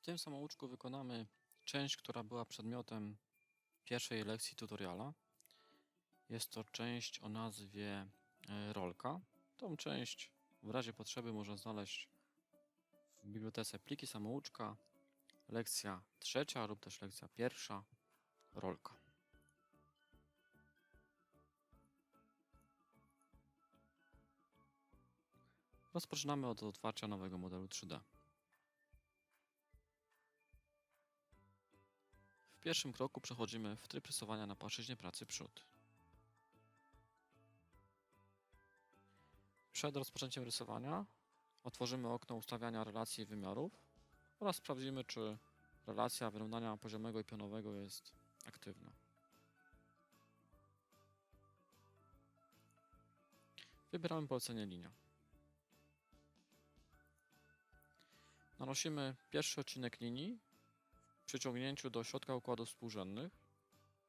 W tym samouczku wykonamy część, która była przedmiotem pierwszej lekcji tutoriala. Jest to część o nazwie e, rolka. Tą część w razie potrzeby można znaleźć w bibliotece pliki samouczka, lekcja trzecia lub też lekcja pierwsza, rolka. Rozpoczynamy od otwarcia nowego modelu 3D. W pierwszym kroku przechodzimy w tryb rysowania na płaszczyźnie pracy przód. Przed rozpoczęciem rysowania otworzymy okno ustawiania relacji wymiarów oraz sprawdzimy, czy relacja wyrównania poziomego i pionowego jest aktywna. Wybieramy polecenie linia. Nanosimy pierwszy odcinek linii przyciągnięciu do środka układów współrzędnych.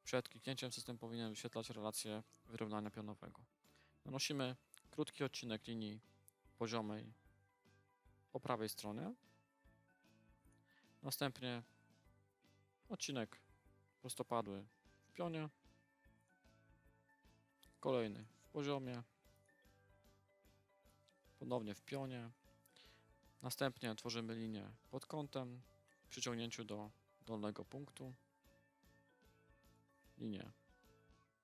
Przed kliknięciem system powinien wyświetlać relację wyrównania pionowego. Nanosimy krótki odcinek linii poziomej po prawej stronie. Następnie odcinek prostopadły w pionie. Kolejny w poziomie. Ponownie w pionie. Następnie tworzymy linię pod kątem w przyciągnięciu do dolnego punktu. Linię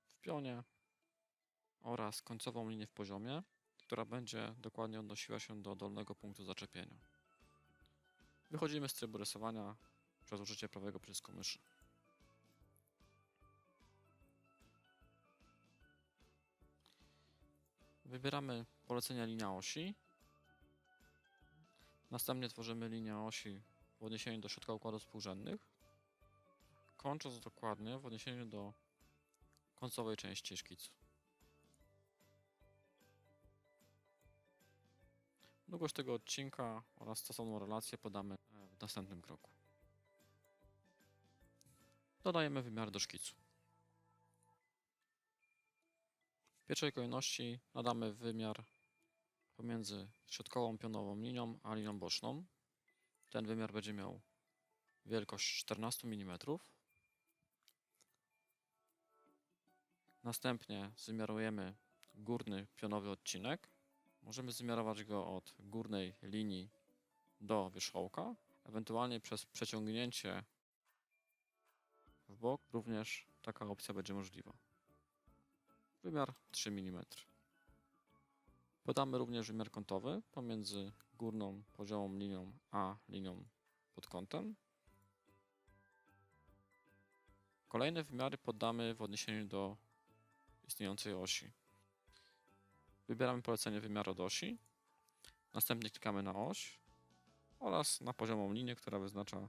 w pionie oraz końcową linię w poziomie, która będzie dokładnie odnosiła się do dolnego punktu zaczepienia. Wychodzimy z trybu rysowania przez użycie prawego przycisku myszy. Wybieramy polecenia linia osi. Następnie tworzymy linię osi w odniesieniu do środka układów współrzędnych, kończąc dokładnie w odniesieniu do końcowej części szkicu. Długość tego odcinka oraz stosowną relację podamy e, w następnym kroku. Dodajemy wymiar do szkicu. W pierwszej kolejności nadamy wymiar pomiędzy środkową pionową linią a linią boczną. Ten wymiar będzie miał wielkość 14 mm. Następnie wymiarujemy górny pionowy odcinek. Możemy zmiarować go od górnej linii do wierzchołka, ewentualnie przez przeciągnięcie w bok również taka opcja będzie możliwa. Wymiar 3 mm. Podamy również wymiar kątowy pomiędzy górną poziomą linią a linią pod kątem. Kolejne wymiary poddamy w odniesieniu do istniejącej osi. Wybieramy polecenie wymiaru od osi. Następnie klikamy na oś oraz na poziomą linię, która wyznacza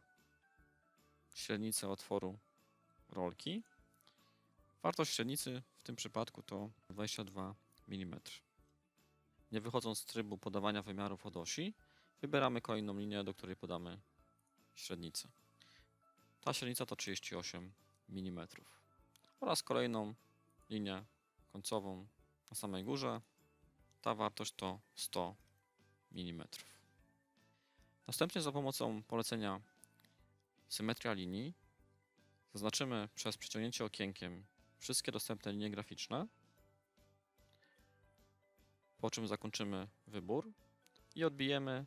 średnicę otworu rolki. Wartość średnicy w tym przypadku to 22 mm. Nie wychodząc z trybu podawania wymiarów od osi, wybieramy kolejną linię, do której podamy średnicę. Ta średnica to 38 mm. Oraz kolejną linię końcową na samej górze. Ta wartość to 100 mm. Następnie za pomocą polecenia symetria linii zaznaczymy przez przeciągnięcie okienkiem wszystkie dostępne linie graficzne po czym zakończymy wybór i odbijemy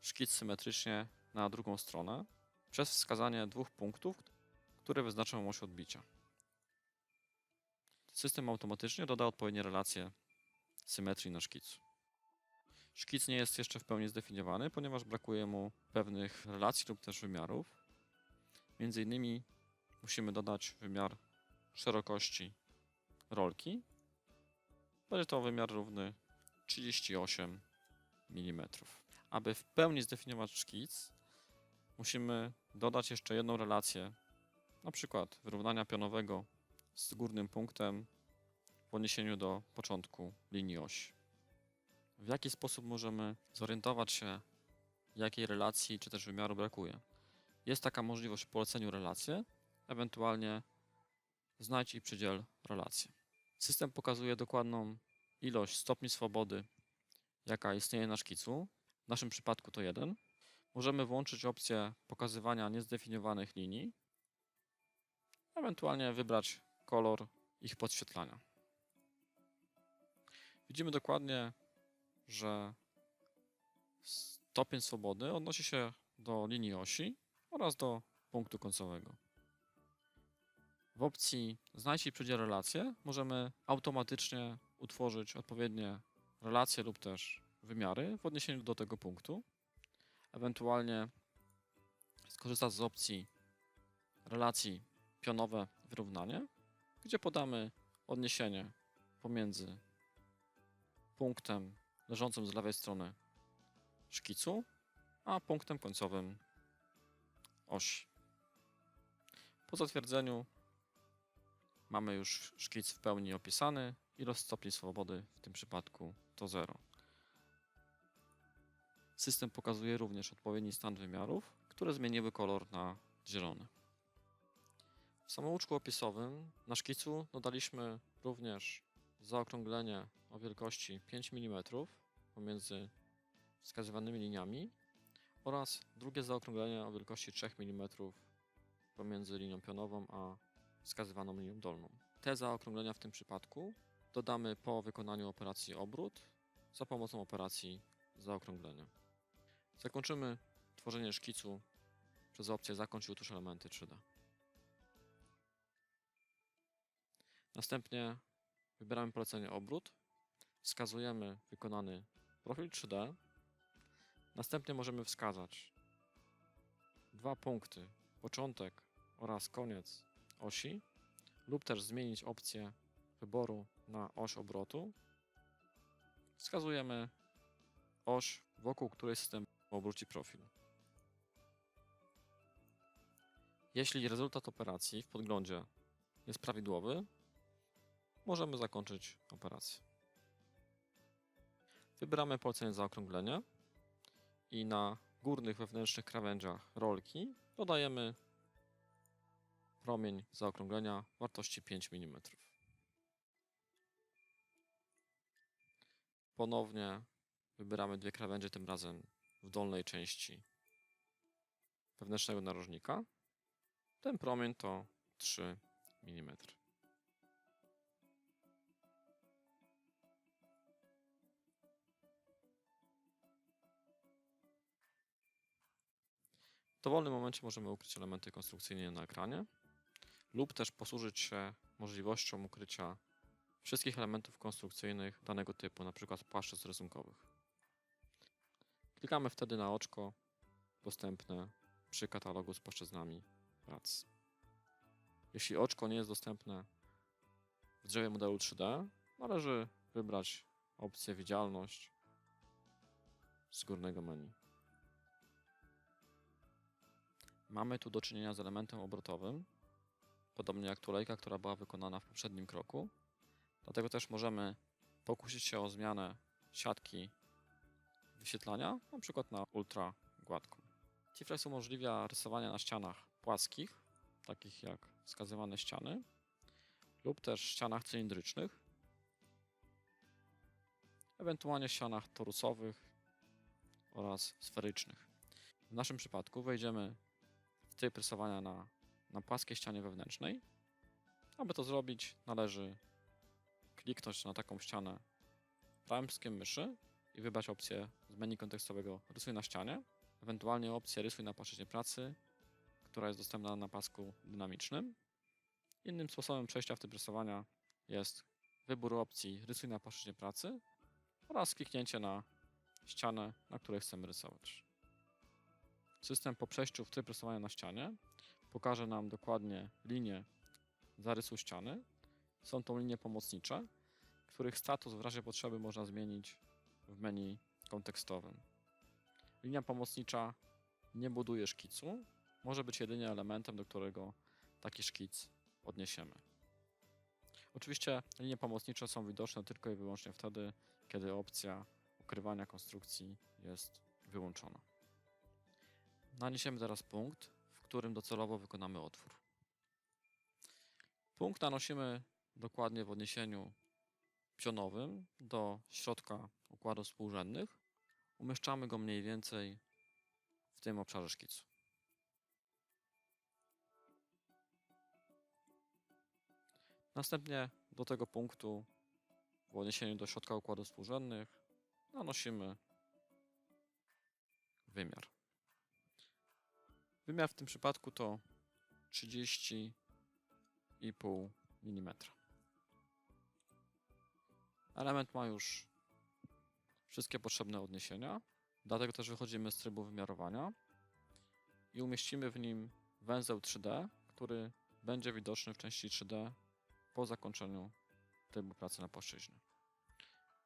szkic symetrycznie na drugą stronę przez wskazanie dwóch punktów, które wyznaczą oś odbicia. System automatycznie doda odpowiednie relacje symetrii na szkicu. Szkic nie jest jeszcze w pełni zdefiniowany, ponieważ brakuje mu pewnych relacji lub też wymiarów. Między innymi musimy dodać wymiar szerokości rolki będzie to wymiar równy 38 mm. Aby w pełni zdefiniować szkic, musimy dodać jeszcze jedną relację, na przykład wyrównania pionowego z górnym punktem w odniesieniu do początku linii osi. W jaki sposób możemy zorientować się, jakiej relacji czy też wymiaru brakuje? Jest taka możliwość w poleceniu relację, ewentualnie znajdź i przydziel relację. System pokazuje dokładną ilość stopni swobody, jaka istnieje na szkicu. W naszym przypadku to jeden. możemy włączyć opcję pokazywania niezdefiniowanych linii, ewentualnie wybrać kolor ich podświetlania. Widzimy dokładnie, że stopień swobody odnosi się do linii osi oraz do punktu końcowego. W opcji Znajdź i przydziel relacje możemy automatycznie utworzyć odpowiednie relacje lub też wymiary w odniesieniu do tego punktu. Ewentualnie skorzystać z opcji relacji pionowe wyrównanie, gdzie podamy odniesienie pomiędzy punktem leżącym z lewej strony szkicu, a punktem końcowym osi. Po zatwierdzeniu mamy już szkic w pełni opisany. Ilość stopni swobody w tym przypadku to 0. System pokazuje również odpowiedni stan wymiarów, które zmieniły kolor na zielony. W samouczku opisowym na szkicu dodaliśmy również zaokrąglenie o wielkości 5 mm pomiędzy wskazywanymi liniami oraz drugie zaokrąglenie o wielkości 3 mm pomiędzy linią pionową a wskazywaną linią dolną. Te zaokrąglenia w tym przypadku dodamy po wykonaniu operacji obrót za pomocą operacji zaokrąglenia. Zakończymy tworzenie szkicu przez opcję Zakończ i elementy 3D. Następnie wybieramy polecenie obrót, wskazujemy wykonany profil 3D. Następnie możemy wskazać dwa punkty, początek oraz koniec osi, lub też zmienić opcję wyboru na oś obrotu. Wskazujemy oś, wokół której system obróci profil. Jeśli rezultat operacji w podglądzie jest prawidłowy, możemy zakończyć operację. Wybieramy polecenie zaokrąglenia i na górnych wewnętrznych krawędziach rolki dodajemy promień zaokrąglenia wartości 5 mm. Ponownie wybieramy dwie krawędzie, tym razem w dolnej części wewnętrznego narożnika. Ten promień to 3 mm. W dowolnym momencie możemy ukryć elementy konstrukcyjne na ekranie lub też posłużyć się możliwością ukrycia wszystkich elementów konstrukcyjnych danego typu, np. płaszczyzn rysunkowych. Klikamy wtedy na oczko dostępne przy katalogu z płaszczyznami prac. Jeśli oczko nie jest dostępne w drzewie modelu 3D, należy wybrać opcję widzialność z górnego menu. Mamy tu do czynienia z elementem obrotowym, podobnie jak tulejka, która była wykonana w poprzednim kroku. Dlatego też możemy pokusić się o zmianę siatki wyświetlania, na przykład na ultra gładką. T-Flex umożliwia rysowanie na ścianach płaskich, takich jak wskazywane ściany, lub też ścianach cylindrycznych, ewentualnie ścianach torusowych oraz sferycznych. W naszym przypadku wejdziemy tryb rysowania na na płaskiej ścianie wewnętrznej. Aby to zrobić, należy kliknąć na taką ścianę prawym przyciskiem myszy i wybrać opcję z menu kontekstowego Rysuj na ścianie, ewentualnie opcję Rysuj na płaszczyźnie pracy, która jest dostępna na pasku dynamicznym. Innym sposobem przejścia w tryb rysowania jest wybór opcji Rysuj na płaszczyźnie pracy oraz kliknięcie na ścianę, na której chcemy rysować. System po przejściu w tryb rysowania na ścianie pokaże nam dokładnie linię zarysu ściany. Są to linie pomocnicze, których status w razie potrzeby można zmienić w menu kontekstowym. Linia pomocnicza nie buduje szkicu, może być jedynie elementem, do którego taki szkic odniesiemy. Oczywiście linie pomocnicze są widoczne tylko i wyłącznie wtedy, kiedy opcja ukrywania konstrukcji jest wyłączona. Naniesiemy teraz punkt, którym docelowo wykonamy otwór. Punkt nanosimy dokładnie w odniesieniu pionowym do środka układów współrzędnych. Umieszczamy go mniej więcej w tym obszarze szkicu. Następnie do tego punktu w odniesieniu do środka układów współrzędnych nanosimy wymiar. Wymiar w tym przypadku to 30,5 mm. Element ma już wszystkie potrzebne odniesienia, dlatego też wychodzimy z trybu wymiarowania i umieścimy w nim węzeł 3D, który będzie widoczny w części 3D po zakończeniu trybu pracy na płaszczyźnie.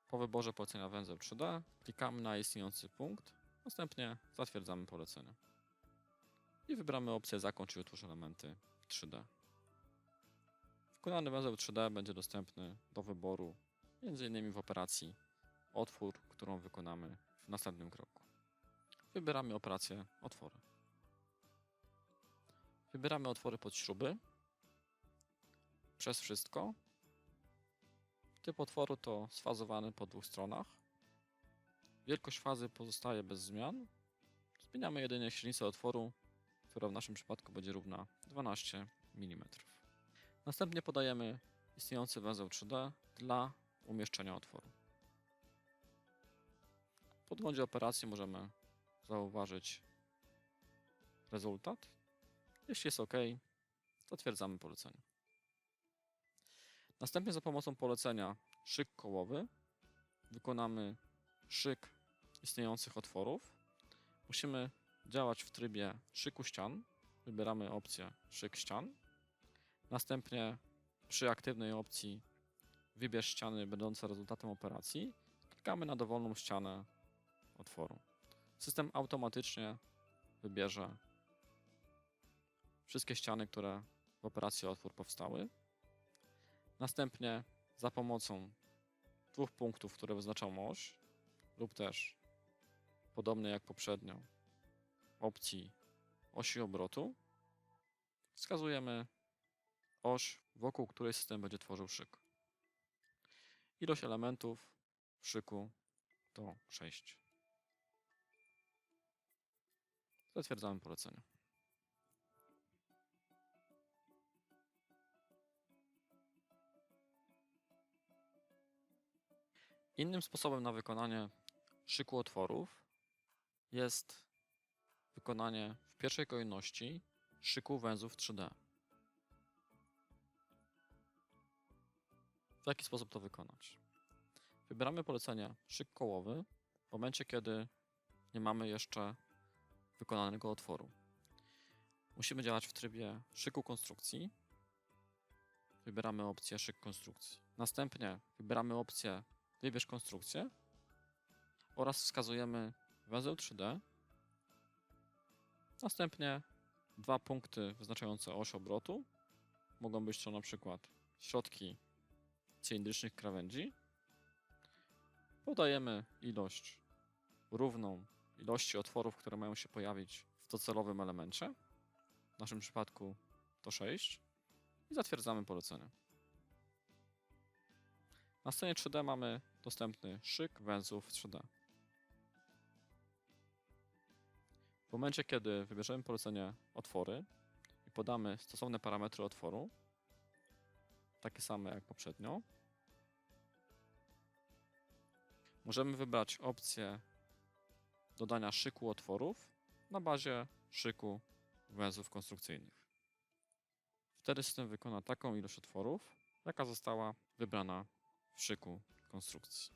Po wyborze polecenia węzeł 3D klikamy na istniejący punkt, następnie zatwierdzamy polecenie. I wybieramy opcję Zakończ i utwórz elementy 3D. Wykonany węzeł 3D będzie dostępny do wyboru m.in. w operacji Otwór, którą wykonamy w następnym kroku. Wybieramy operację Otwory. Wybieramy otwory pod śruby przez wszystko. Typ otworu to sfazowany po dwóch stronach. Wielkość fazy pozostaje bez zmian. Zmieniamy jedynie średnicę otworu, która w naszym przypadku będzie równa 12 mm. Następnie podajemy istniejący węzeł 3D dla umieszczenia otworu. W podglądzie operacji możemy zauważyć rezultat. Jeśli jest OK, zatwierdzamy polecenie. Następnie za pomocą polecenia szyk kołowy wykonamy szyk istniejących otworów. Musimy działać w trybie szyku ścian. Wybieramy opcję szyk ścian. Następnie przy aktywnej opcji wybierz ściany będące rezultatem operacji. Klikamy na dowolną ścianę otworu. System automatycznie wybierze wszystkie ściany, które w operacji otwór powstały. Następnie za pomocą dwóch punktów, które wyznaczą oś, lub też podobnie jak poprzednio, opcji osi obrotu, wskazujemy oś, wokół której system będzie tworzył szyk. Ilość elementów w szyku to 6. Zatwierdzamy polecenie. Innym sposobem na wykonanie szyku otworów jest wykonanie w pierwszej kolejności szyku węzłów 3D. W jaki sposób to wykonać? Wybieramy polecenie szyk kołowy w momencie, kiedy nie mamy jeszcze wykonanego otworu. Musimy działać w trybie szyku konstrukcji. Wybieramy opcję szyk konstrukcji. Następnie wybieramy opcję wybierz konstrukcję oraz wskazujemy węzeł 3D. Następnie dwa punkty wyznaczające oś obrotu. Mogą być to na przykład środki cylindrycznych krawędzi. Podajemy ilość równą ilości otworów, które mają się pojawić w docelowym elemencie. W naszym przypadku to 6. I zatwierdzamy polecenie. Na scenie 3D mamy dostępny szyk węzłów 3D. Momencie, kiedy wybierzemy polecenie otwory i podamy stosowne parametry otworu, takie same jak poprzednio, możemy wybrać opcję dodania szyku otworów na bazie szyku węzłów konstrukcyjnych. Wtedy system wykona taką ilość otworów, jaka została wybrana w szyku konstrukcji.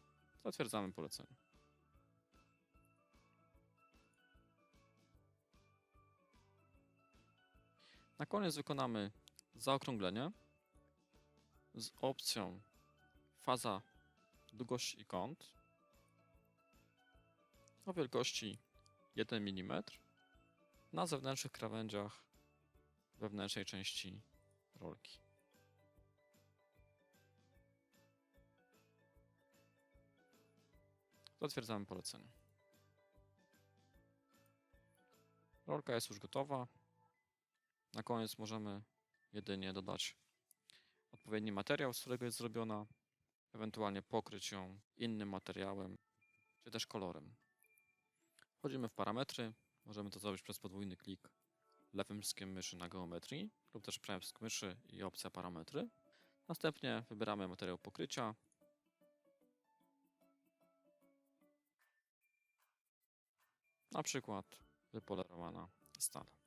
Zatwierdzamy polecenie. Na koniec wykonamy zaokrąglenie z opcją faza, długość i kąt o wielkości 1 mm na zewnętrznych krawędziach wewnętrznej części rolki. Zatwierdzamy polecenie. Rolka jest już gotowa. Na koniec możemy jedynie dodać odpowiedni materiał, z którego jest zrobiona, ewentualnie pokryć ją innym materiałem, czy też kolorem. Wchodzimy w parametry, Możemy to zrobić przez podwójny klik lewym przyciskiem myszy na geometrii lub też prawym przyciskiem myszy i opcja parametry. Następnie wybieramy materiał pokrycia. Na przykład wypolerowana stal.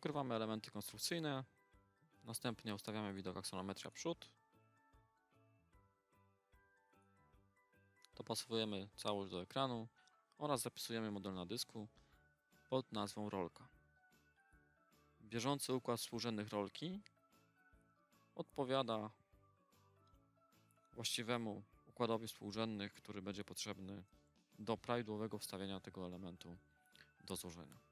Ukrywamy elementy konstrukcyjne. Następnie ustawiamy widok aksonometria przód. Dopasowujemy całość do ekranu oraz zapisujemy model na dysku pod nazwą rolka. Bieżący układ współrzędnych rolki odpowiada właściwemu układowi współrzędnych, który będzie potrzebny do prawidłowego wstawienia tego elementu do złożenia.